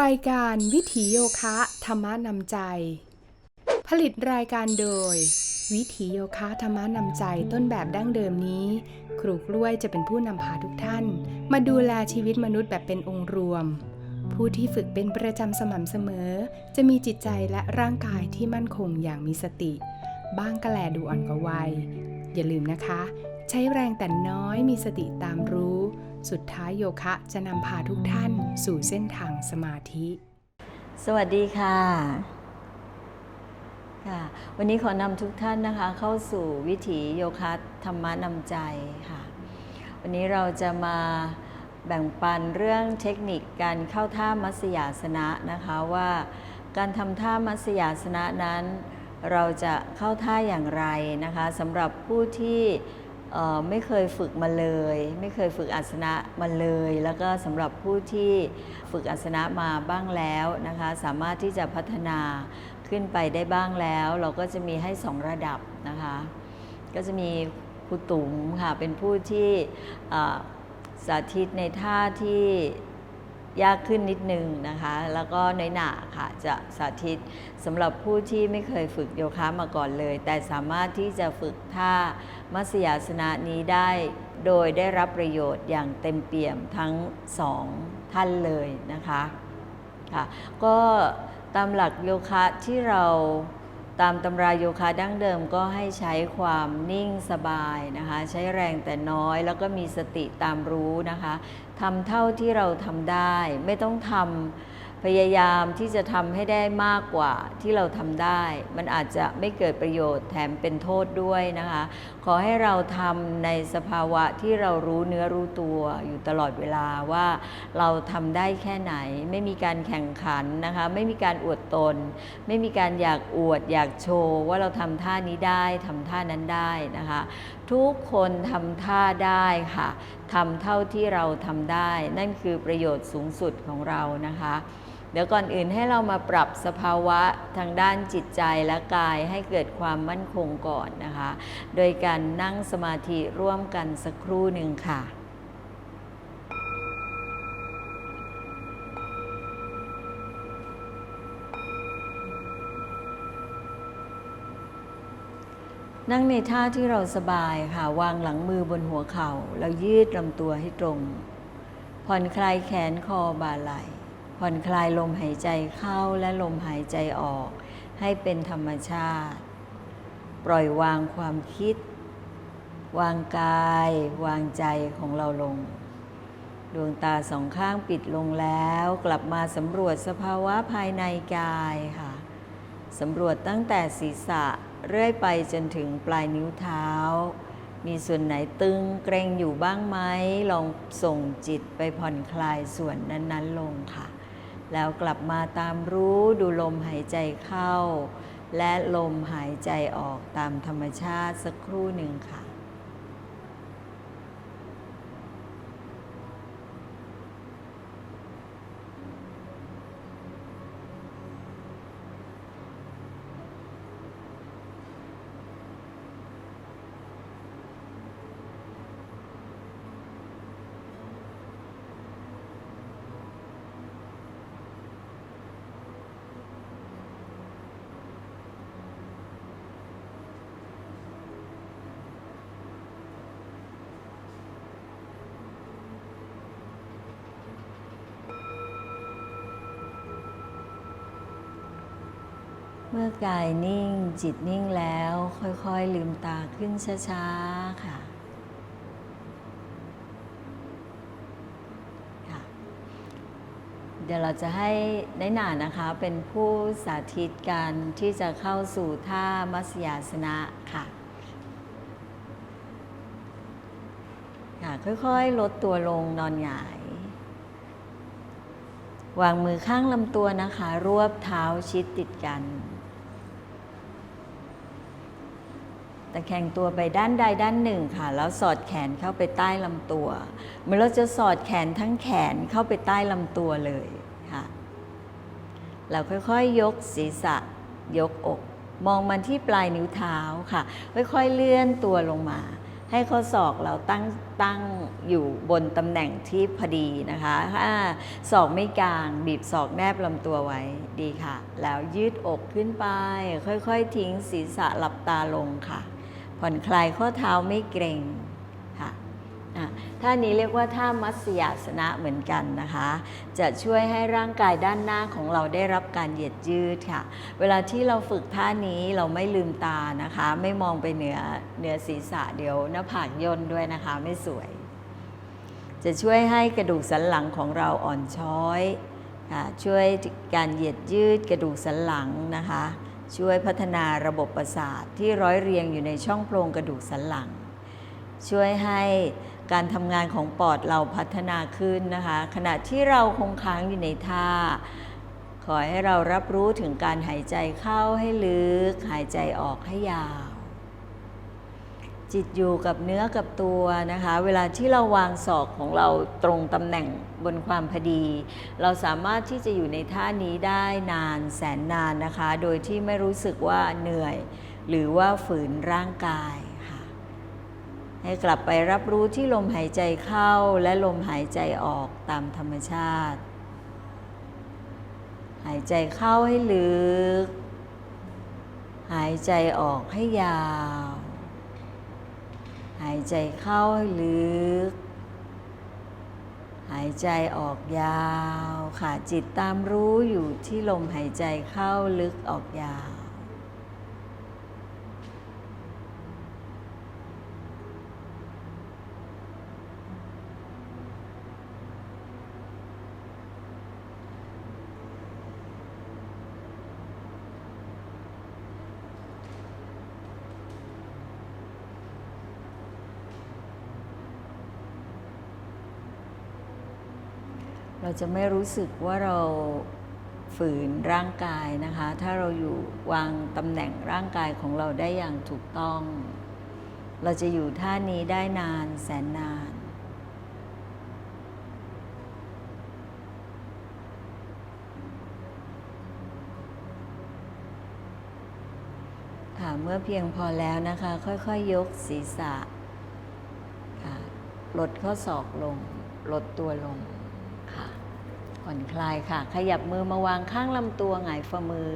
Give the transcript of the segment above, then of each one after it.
รายการวิถีโยคะธรรมนำใจ ผลิตรายการโดย วิถีโยคะธรรมนำใจต้นแบบดั้งเดิมนี้ ครูกล้วยจะเป็นผู้นำพาทุกท่าน มาดูแลชีวิตมนุษย์แบบเป็นองค์รวม ผู้ที่ฝึกเป็นประจำสม่ำเสมอ จะมีจิตใจและร่างกายที่มั่นคงอย่างมีสติ บ้างก็แลดูอ่อนกว่าวัย อย่าลืมนะคะ ใช้แรงแต่น้อยมีสติตามรู้ สุดท้ายโยคะจะนำพาทุกท่านสู่เส้นทางสมาธิ สวัสดีค่ะค่ะ วันนี้ขอนำทุกท่านนะคะ เข้าสู่วิถีโยคะธรรมะนำใจค่ะ วันนี้เราจะมาแบ่งปันเรื่องเทคนิคการเข้าท่ามัสยาสนะนะคะว่าการทำท่ามัสยาสนะนั้น เราจะเข้าท่าอย่างไรนะคะสำหรับผู้ที่ ไม่เคยฝึกมาเลย ไม่เคยฝึกอาสนะมาเลย แล้วก็สำหรับผู้ที่ฝึกอาสนะมาบ้างแล้วนะคะสามารถที่จะพัฒนาขึ้นไปได้บ้างแล้ว เราก็จะมีให้สองระดับนะคะก็จะมีครูตุ๋มค่ะเป็นผู้ที่สาธิตในท่าที่ ยากขึ้นนิดนึงนะคะ แล้วก็น้อยหนาค่ะจะสาธิตสำหรับผู้ที่ไม่เคยฝึกโยคะมาก่อนเลย แต่สามารถที่จะฝึกท่ามัสยาสนะนี้ได้ โดยได้รับประโยชน์อย่างเต็มเปี่ยมทั้งสองท่านเลยนะคะค่ะก็ตามหลักโยคะที่เรา ตามตำราโยคะดั้งเดิมก็ให้ใช้ความนิ่งสบายนะคะ ใช้แรงแต่น้อยแล้วก็มีสติตามรู้นะคะทำเท่าที่เราทำได้ ไม่ต้องทำพยายามที่จะทำให้ได้มากกว่าที่เราทำได้ มันอาจจะไม่เกิดประโยชน์แถมเป็นโทษด้วยนะคะ ขอให้เราทำในสภาวะที่เรารู้เนื้อรู้ตัวอยู่ตลอดเวลาว่าเราทำได้แค่ไหน ไม่มีการแข่งขันนะคะ ไม่มีการอวดตน ไม่มีการอยากอวด อยากโชว์ ว่าเราทำท่านี้ได้ทำท่านั้นได้นะคะ ทุกคนทำท่าได้ค่ะทำเท่าที่เราทำได้ นั่นคือประโยชน์สูงสุดของเรานะคะ เดี๋ยวก่อนอื่นให้เรามาปรับสภาวะทางด้านจิตใจและกายให้เกิดความมั่นคงก่อนนะคะ โดยการนั่งสมาธิร่วมกันสักครู่หนึ่งค่ะนั่งในท่าที่เราสบายค่ะวางหลังมือบนหัวเขา่าแล้วยืดลำตัวให้ตรง ผ่อนคลายแขนคอบ่าไหล่ ผ่อนคลายลมหายใจเข้าและลมหายใจออก ให้เป็นธรรมชาติ ปล่อยวางความคิด วางกาย วางใจของเราลง ดวงตาสองข้างปิดลงแล้ว กลับมาสำรวจสภาวะภายในกายค่ะสำรวจตั้งแต่ศีรษะเรื่อยไปจนถึงปลายนิ้วเท้า มีส่วนไหนตึงเกรงอยู่บ้างไหมลองส่งจิตไปผ่อนคลายส่วนนั้น ๆ ลงค่ะ แล้วกลับมาตามรู้ดูลมหายใจเข้า และลมหายใจออกตามธรรมชาติสักครู่หนึ่งค่ะ เมื่อกายนิ่งจิตนิ่งแล้วค่อยๆลืมตาขึ้นช้าๆค่ะค่ะ เดี๋ยวเราจะให้ได้หนานะคะเป็นผู้สาธิตการที่จะเข้าสู่ท่ามัสยาสนะค่ะค่ะค่อยๆลดตัวลงนอนหงาย วางมือข้างลำตัวนะคะ รวบเท้าชิดติดกัน ตะแคงตัวไปด้านใดด้านหนึ่งค่ะ แล้วสอดแขนเข้าไปใต้ลำตัวเหมือนเราจะสอดแขนทั้งแขนเข้าไปใต้ลำตัวเลยค่ะ เราค่อยๆยกศีรษะ ยกอก มองมันที่ปลายนิ้วเท้าค่ะ ค่อยๆเลื่อนตัวลงมา ให้ข้อศอกเราตั้งตั้งอยู่บนตำแหน่งที่พอดีนะคะถ้าศอกไม่กลาง บีบศอกแนบลำตัวไว้ดีค่ะ แล้วยืดอกขึ้นไป ค่อยๆ ทิ้งศีรษะหลับตาลงค่ะ ผ่อนคลายข้อเท้าไม่เกร็งค่ะท่านี้เรียกว่าท่ามัสยาสนะเหมือนกันนะคะ จะช่วยให้ร่างกายด้านหน้าของเราได้รับการเหยียดยืดค่ะ เวลาที่เราฝึกท่านี้เราไม่ลืมตานะคะ ไม่มองไปเหนือเหนือศีรษะเดี๋ยวหน้าผากย่นด้วยนะคะไม่สวย จะช่วยให้กระดูกสันหลังของเราอ่อนช้อยค่ะช่วยการเหยียดยืดกระดูกสันหลังนะคะ ช่วยพัฒนาระบบประสาทที่ร้อยเรียงอยู่ในช่องโพรงกระดูกสันหลัง ช่วยให้การทำงานของปอดเราพัฒนาขึ้นนะคะ ขณะที่เราคงค้างอยู่ในท่า ขอให้เรารับรู้ถึงการหายใจเข้าให้ลึก หายใจออกให้ยาว จิตอยู่กับเนื้อกับตัวนะคะ เวลาที่เราวางศอกของเราตรงตำแหน่งบนความพอดี เราสามารถที่จะอยู่ในท่านี้ได้นานแสนนานนะคะ โดยที่ไม่รู้สึกว่าเหนื่อย หรือว่าฝืนร่างกายค่ะ ให้กลับไปรับรู้ที่ลมหายใจเข้าและลมหายใจออกตามธรรมชาติ หายใจเข้าให้ลึก หายใจออกให้ยาว ใจเข้าให้ลึก หายใจออกยาว ค่ะจิตตามรู้อยู่ที่ลมหายใจเข้าลึกออกยาว เราจะไม่รู้สึกว่าเราฝืนร่างกายนะคะ ถ้าเราอยู่วางตำแหน่งร่างกายของเราได้อย่างถูกต้อง เราจะอยู่ท่านี้ได้นานแสนนาน ค่ะ เมื่อเพียงพอแล้วนะคะ ค่อยๆยกศีรษะค่ะลดข้อศอกลง ลดตัวลง ค่ะผ่อนคลายค่ะ ขยับมือมาวางข้างลำตัวหงายฝ่ามือ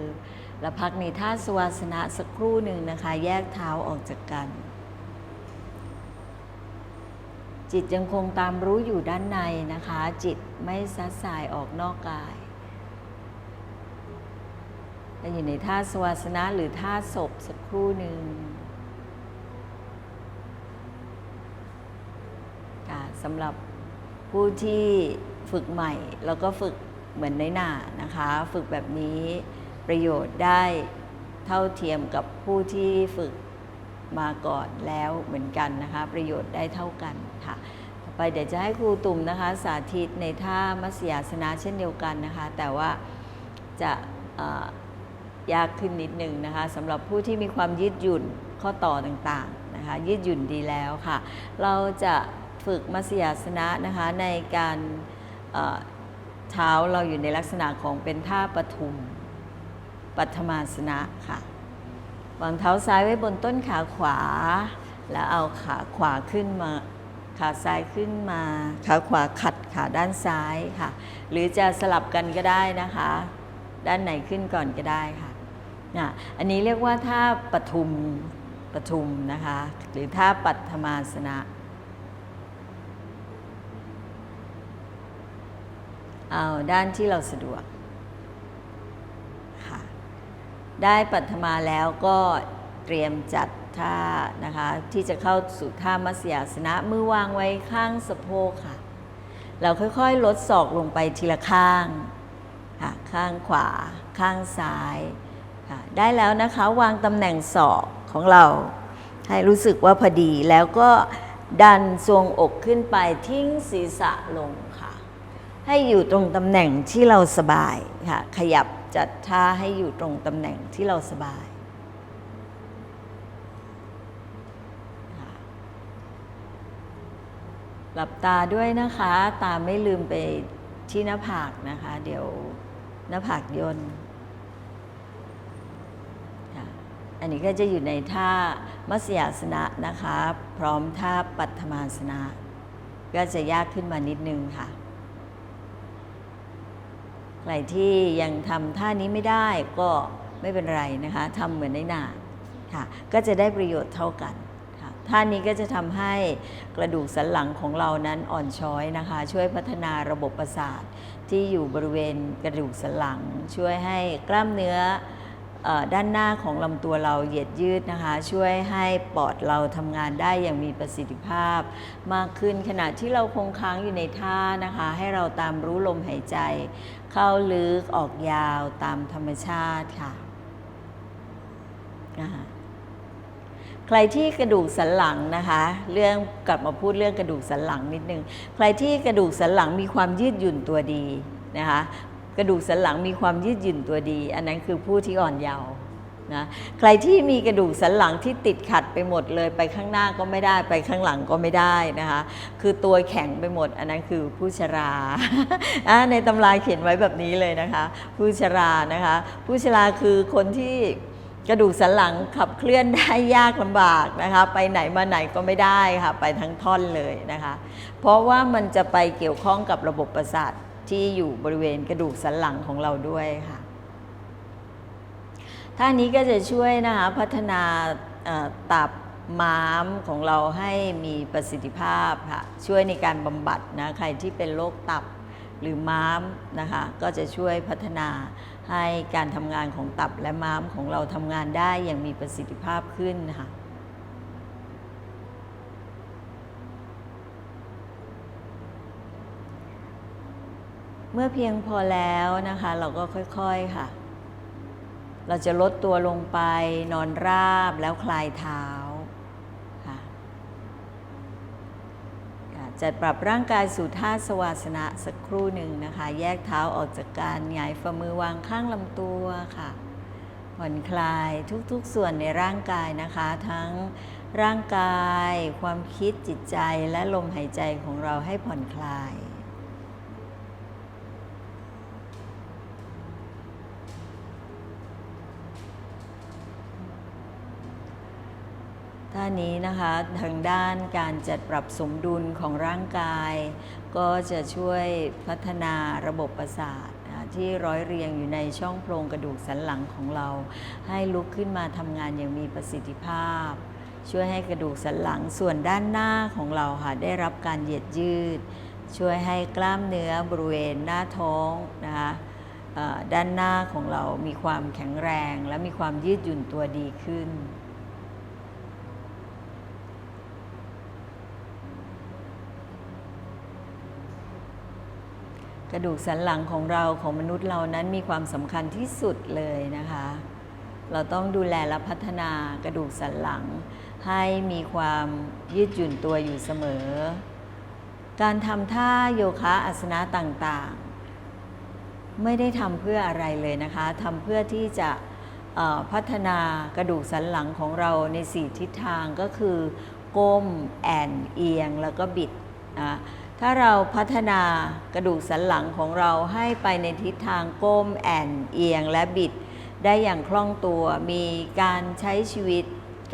แล้วพักในท่าสวาสนะสักครู่หนึ่งนะคะ แยกเท้าออกจากกัน จิตยังคงตามรู้อยู่ด้านในนะคะ จิตไม่ซัดสายออกนอกกายและอยู่ในท่าสวาสนะหรือท่าศพสักครู่หนึ่งค่ะสำหรับผู้ที่ ฝึกใหม่ แล้วก็ฝึกเหมือนในหน้านะคะ ฝึกแบบนี้ประโยชน์ได้เท่าเทียมกับผู้ที่ฝึกมาก่อนแล้วเหมือนกันนะคะ ประโยชน์ได้เท่ากันค่ะต่อไปเดี๋ยวจะให้ครูตุ่มนะคะ สาธิตในท่ามัสยาสนะเช่นเดียวกันนะคะ แต่ว่าจะยากขึ้นนิดนึงนะคะสำหรับผู้ที่มีความยืดหยุ่นข้อต่อต่างๆนะคะ ยืดหยุ่นดีแล้วค่ะ เราจะฝึกมัสยาสนะนะคะในการ เท้าเราอยู่ในลักษณะของเป็นท่าปทุม ปัทมาสนะค่ะวางเท้าซ้ายไว้บนต้นขาขวา แล้วเอาขาขวาขึ้นมา ขาซ้ายขึ้นมา ขาขวาขัดขาด้านซ้ายค่ะ หรือจะสลับกันก็ได้นะคะ ด้านไหนขึ้นก่อนก็ได้ค่ะอะอันนี้เรียกว่าท่าปทุมปทุมนะคะ หรือท่าปัทมาสนะ เอาด้านที่เราสะดวกค่ะได้ปัทมาแล้วก็เตรียมจัดท่านะคะ ที่จะเข้าสู่ท่ามัสยาสนะมือวางไว้ข้างสะโพกค่ะ เราค่อยๆ ลดศอกลงไปทีละข้างค่ะข้างขวา ข้างซ้ายค่ะได้แล้วนะคะวางตำแหน่งศอกของเรา ให้รู้สึกว่าพอดีแล้วก็ดันทรวงอกขึ้นไปทิ้งศีรษะลง ให้อยู่ตรงตำแหน่งที่เราสบายค่ะขยับจัดท่าให้อยู่ตรงตำแหน่งที่เราสบายหลับตาด้วยนะคะ ตาไม่ลืมไปที่หน้าผากนะคะ เดี๋ยวหน้าผากย่นอันนี้ก็จะอยู่ในท่ามัสยาสนะนะคะ พร้อมท่าปัตมาสนะ ก็จะยากขึ้นมานิดนึงค่ะ ใครที่ยังทำท่านี้ไม่ได้ก็ไม่เป็นไรนะคะทำเหมือนในหนาค่ะก็จะได้ประโยชน์เท่ากันค่ะท่านี้ก็จะทำให้กระดูกสันหลังของเรานั้นอ่อนช้อยนะคะ ช่วยพัฒนาระบบประสาทที่อยู่บริเวณกระดูกสันหลัง ช่วยให้กล้ามเนื้อเออ ด้านหน้าของลำตัวเราเหยียดยืดนะคะ ช่วยให้ปอดเราทำงานได้อย่างมีประสิทธิภาพ มากขึ้นขณะที่เราคงค้างอยู่ในท่านะคะ ให้เราตามรู้ลมหายใจ เข้าลึกออกยาวตามธรรมชาติค่ะนะคะใครที่กระดูกสันหลังนะคะ เรื่องกลับมาพูดเรื่องกระดูกสันหลังนิดนึง ใครที่กระดูกสันหลังมีความยืดหยุ่นตัวดีนะคะ กระดูกสันหลังมีความยืดหยุ่นตัวดี อันนั้นคือผู้ที่อ่อนเยาว์นะใครที่มีกระดูกสันหลังที่ติดขัดไปหมดเลยไปข้างหน้าก็ไม่ได้ไปข้างหลังก็ไม่ได้นะคะคือตัวแข็งไปหมด อันนั้นคือผู้ชราอ่าในตำราเขียนไว้แบบนี้เลยนะคะ ผู้ชรานะคะผู้ชราคือคนที่กระดูกสันหลังขับเคลื่อนได้ยากลำบากนะคะไปไหนมาไหนก็ไม่ได้ค่ะไปทั้งท่อนเลยนะคะ เพราะว่ามันจะไปเกี่ยวข้องกับระบบประสาท ที่อยู่บริเวณกระดูกสันหลังของเราด้วยค่ะท่านี้ก็จะช่วยนะคะพัฒนาตับม้ามของเราให้มีประสิทธิภาพค่ะช่วยในการบำบัดนะใครที่เป็นโรคตับหรือม้ามนะคะก็จะช่วยพัฒนาให้การทำงานของตับและม้ามของเราทำงานได้อย่างมีประสิทธิภาพขึ้นค่ะ เมื่อเพียงพอแล้วนะคะ เราก็ค่อยๆค่ะ เราจะลดตัวลงไปนอนราบแล้วคลายเท้าค่ะจัดปรับร่างกายสู่ท่าสวาสนะสักครู่หนึ่งนะคะ แยกเท้าออกจากการหงายฝ่ามือวางข้างลำตัวค่ะผ่อนคลายทุกๆส่วนในร่างกายนะคะ ทั้งร่างกาย ความคิดจิตใจและลมหายใจของเราให้ผ่อนคลาย ท่า นี้นะคะทางด้านการจัดปรับสมดุลของร่างกาย ก็จะช่วยพัฒนาระบบประสาทที่ร้อยเรียงอยู่ในช่องโพรงกระดูกสันหลังของเรา ให้ลุกขึ้นมาทำงานอย่างมีประสิทธิภาพ ช่วยให้กระดูกสันหลังส่วนด้านหน้าของเราค่ะได้รับการเหยียดยืด ช่วยให้กล้ามเนื้อบริเวณหน้าท้องนะคะด้านหน้าของเรามีความแข็งแรง และมีความยืดหยุ่นตัวดีขึ้น กระดูกสันหลังของเราของมนุษย์เรานั้นมีความสำคัญที่สุดเลยนะคะ เราต้องดูแลและพัฒนากระดูกสันหลัง ให้มีความยืดหยุ่นตัวอยู่เสมอ การทำท่าโยคะอาสนะต่างๆ ไม่ได้ทำเพื่ออะไรเลยนะคะทำเพื่อที่จะพัฒนากระดูกสันหลังของเราในสี่ทิศทางก็คือ ก้มแอนเอียงแล้วก็บิดนะ ถ้าเราพัฒนากระดูกสันหลังของเราให้ไปในทิศทางก้มแอนเอียงและบิด ได้อย่างคล่องตัว มีการใช้ชีวิต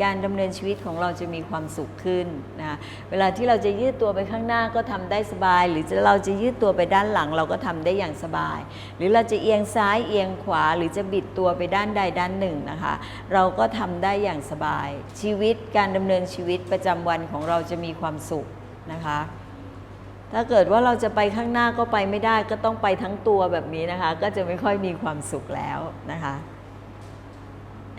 การดำเนินชีวิตของเราจะมีความสุขขึ้นนะเวลาที่เราจะยืดตัวไปข้างหน้าก็ทำได้สบาย หรือเราจะยืดตัวไปด้านหลังเราก็ทำได้อย่างสบาย หรือเราจะเอียงซ้ายเอียงขวา หรือจะบิดตัวไปด้านใดด้านหนึ่งนะคะ เราก็ทำได้อย่างสบาย ชีวิตการดำเนินชีวิตประจำวันของเราจะมีความสุขนะคะ ถ้าเกิดว่าเราจะไปข้างหน้าก็ไปไม่ได้ ก็ต้องไปทั้งตัวแบบนี้นะคะ ก็จะไม่ค่อยมีความสุขแล้วนะคะ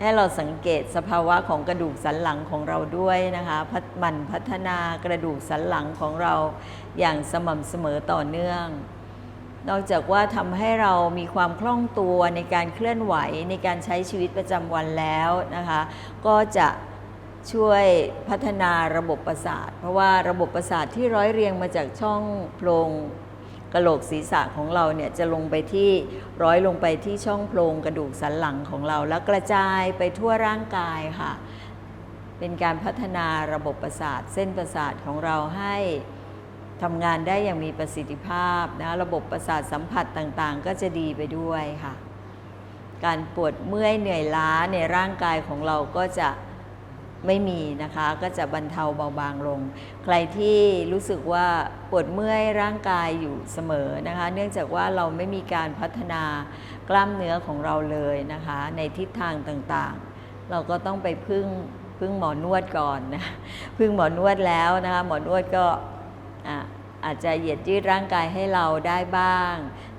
ให้เราสังเกตสภาวะของกระดูกสันหลังของเราด้วยนะคะพัฒมันพัฒนากระดูกสันหลังของเราอย่างสม่ำเสมอต่อเนื่อง นอกจากว่าทำให้เรามีความคล่องตัวในการเคลื่อนไหวในการใช้ชีวิตประจำวันแล้วนะคะ ก็จะ ช่วยพัฒนาระบบประสาท เพราะว่าระบบประสาทที่ร้อยเรียงมาจากช่องโพรงกระโหลกศีรษะของเราเนี่ยจะลงไปที่ร้อยลงไปที่ช่องโพรงกระดูกสันหลังของเรา แล้วกระจายไปทั่วร่างกายค่ะ เป็นการพัฒนาระบบประสาท เส้นประสาทของเราให้ทำงานได้อย่างมีประสิทธิภาพนะระบบประสาทสัมผัสต่างๆ ก็จะดีไปด้วยค่ะ การปวดเมื่อยเหนื่อยล้าในร่างกายของเราก็จะ ไม่มีนะคะ ก็จะบรรเทาเบาบางลง ใครที่รู้สึกว่าปวดเมื่อยร่างกายอยู่เสมอนะคะ เนื่องจากว่าเราไม่มีการพัฒนากล้ามเนื้อของเราเลยนะคะ ในทิศทางต่างๆ เราก็ต้องไปพึ่งพึ่งหมอนวดก่อนนะพึ่งหมอนวดแล้วนะคะหมอนวดก็ออาจจะเหยียดยืดร่างกายให้เราได้บ้าง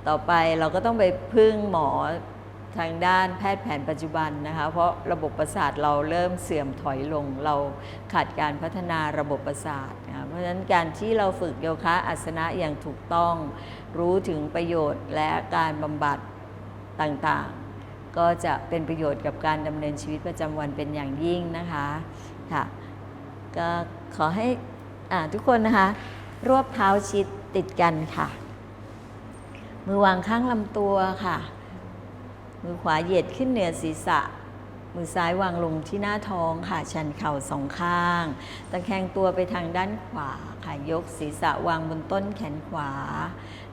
ต่อไปเราก็ต้องไปพึ่งหมอ ทางด้านแพทย์แผนปัจจุบันนะคะ เพราะระบบประสาทเราเริ่มเสื่อมถอยลง เราขาดการพัฒนาระบบประสาทนะเพราะฉะนั้นการที่เราฝึกโยคะอาสนะอย่างถูกต้อง รู้ถึงประโยชน์และการบำบัดต่างๆ ก็จะเป็นประโยชน์กับการดำเนินชีวิตประจำวันเป็นอย่างยิ่งนะคะค่ะก็ขอให้ทุกคนนะคะ รวบเท้าชิดติดกันค่ะ มือวางข้างลำตัวค่ะ มือขวาเหยียดขึ้นเหนือศีรษะ มือซ้ายวางลงที่หน้าท้องค่ะ ชันเข่าสองข้าง ตะแคงตัวไปทางด้านขวาค่ะ ยกศีรษะวางบนต้นแขนขวา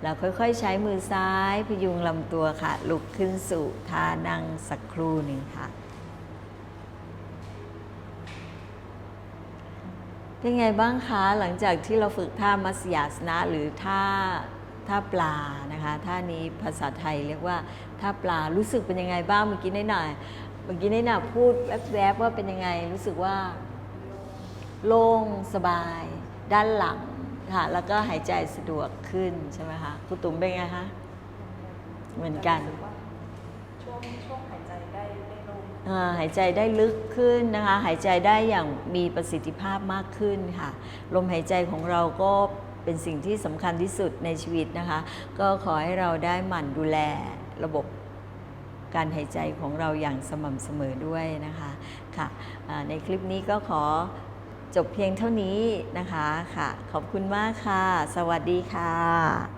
แล้วค่อยๆใช้มือซ้ายพยุงลำตัวค่ะ ลุกขึ้นสู่ท่านั่งสักครู่หนึ่งค่ะเป็นไงบ้างคะ หลังจากที่เราฝึกท่ามัสยาสนะหรือท่า ท่าปลานะคะท่านี้ภาษาไทยเรียกว่าท่าปลารู้สึกเป็นยังไงบ้างเมื่อกี้นิดหน่อยเมื่อกี้นิดหน่อยพูดแวบๆว่าเป็นยังไงรู้สึกว่า โล่งสบาย ด้านหลังค่ะแล้วก็หายใจสะดวกขึ้นใช่ไหมคะคุณตุ๋มเป็นไงคะเหมือนกันช่วงช่วงหายใจได้ได้ลงอ่าหายใจได้ลึกขึ้นนะคะ หายใจได้อย่างมีประสิทธิภาพมากขึ้นค่ะ ลมหายใจของเราก็ เป็นสิ่งที่สำคัญที่สุดในชีวิตนะคะ ก็ขอให้เราได้หมั่นดูแลระบบการหายใจของเราอย่างสม่ำเสมอด้วยนะคะค่ะในคลิปนี้ก็ขอจบเพียงเท่านี้นะคะค่ะ ขอบคุณมากค่ะ สวัสดีค่ะ